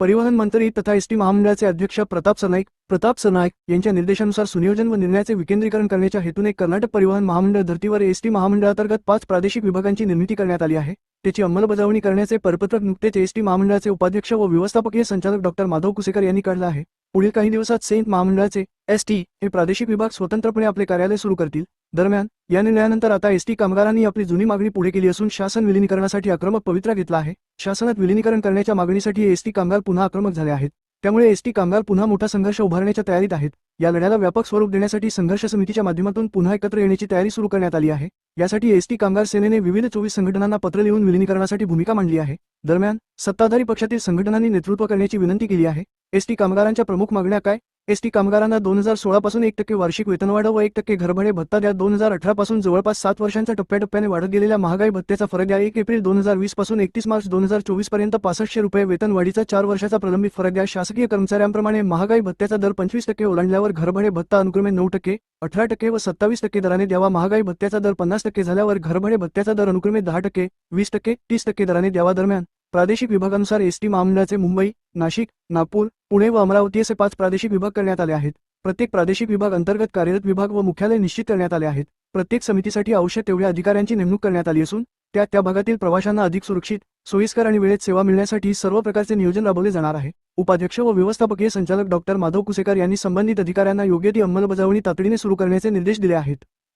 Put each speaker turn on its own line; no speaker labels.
परिवहन मंत्री तथा एसटी महामंडळाचे अध्यक्ष प्रताप सनाईक प्रताप सनायक यांच्या निर्देशानुसार सुनियोजन व निर्णयाचे विकेंद्रीकरण करण्याच्या हेतूने कर्नाटक परिवहन महामंडळ धर्तीवर एसटी महामंडळांतर्गत पाच प्रादेशिक विभागांची निर्मिती करण्यात आली आहे. त्याची अंमलबजावणी करण्याचे परिपत्रक नुकतेच एसटी महामंडळाचे उपाध्यक्ष व व्यवस्थापकीय संचालक डॉक्टर माधव कुसेकर यांनी काढला आहे. पुढील काही दिवसात सेंट महामंडळाचे एस टी हे प्रादेशिक विभाग स्वतंत्रपणे आपले कार्यालय सुरू करतील. दरम्यान या निर्णयानंतर आता एसटी कामगारांनी आपली जुनी मागणी पुढे केली असून शासन विलिनीकरणासाठी आक्रमक पवित्रा घेतला आहे. शासनात विलिनीकरण करण्याच्या मागणीसाठी एसटी कामगार पुन्हा आक्रमक झाले आहेत. त्यामुळे एसटी कामगार पुन्हा मोठा संघर्ष उभारण्याच्या तयारीत आहेत. या लढ्याला व्यापक स्वरूप देण्यासाठी संघर्ष समितीच्या माध्यमातून पुन्हा एकत्र येण्याची तयारी सुरू करण्यात आली आहे. यासाठी एसटी कामगार सेनेने विविध चोवीस संघटनांना पत्र लिहून विलिनीकरणासाठी भूमिका मांडली आहे. दरम्यान सत्ताधारी पक्षातील संघटनांनी नेतृत्व करण्याची विनंती केली आहे. एसटी कामगारांच्या प्रमुख मागण्या काय? एसटी कामगारांना दोन हजार सोळा पासून एक टक्के वार्षिक वेतनवाढ व एक टक्के घरभाडे भत्ता द्या. दोन हजार अठरा पासून जवळपास सात वर्षांच्या टप्प्याटप्प्याने वाढत गेलेल्या महागाई भत्त्याचा फरक द्या. एक एप्रिल दोन हजार वीसपासून एकतीस मार्च दोन हजार चोवीसपर्यंत पासष्टशे रुपये वेतनवाढीचा चार वर्षाचा प्रलंबित फरक द्या. शासकीय कर्मचाऱ्यांप्रमाणे महागाई भत्त्याचा दर पंचवीस टक्के ओलांडल्यावर घरभाडे भत्ता अनुक्रमे नऊ टक्के अठरा टक्के व सत्तावीस टक्के दराने द्यावा. महागाई भत्त्याचा दर पन्नास टक्के झाल्यावर घरभाडे भत्त्याचा दर अनुक्रमे दहा टक्के वीस टक्के तीस टक्के दराने द्यावा दरम्यान. प्रादेशिक विभागानुसार एसटी महामंडळाचे मुंबई नाशिक नागपूर पुणे व अमरावती असे पाच प्रादेशिक विभाग करण्यात आले आहेत. प्रत्येक प्रादेशिक विभाग अंतर्गत कार्यरत विभाग व मुख्यालय निश्चित करण्यात आले आहेत. प्रत्येक समितीसाठी आवश्यक तेवढ्या अधिकाऱ्यांची नेमणूक करण्यात आली असून त्या त्या भागातील प्रवाशांना अधिक सुरक्षित सोयीस्कर आणि वेळेत सेवा मिळण्यासाठी सर्व प्रकारचे नियोजन राबवले जाणार आहे. उपाध्यक्ष व व्यवस्थापकीय संचालक डॉक्टर माधव कुसेकर यांनी संबंधित अधिकाऱ्यांना योग्य ती अंमलबजावणी तातडीने सुरू करण्याचे निर्देश दिले आहेत.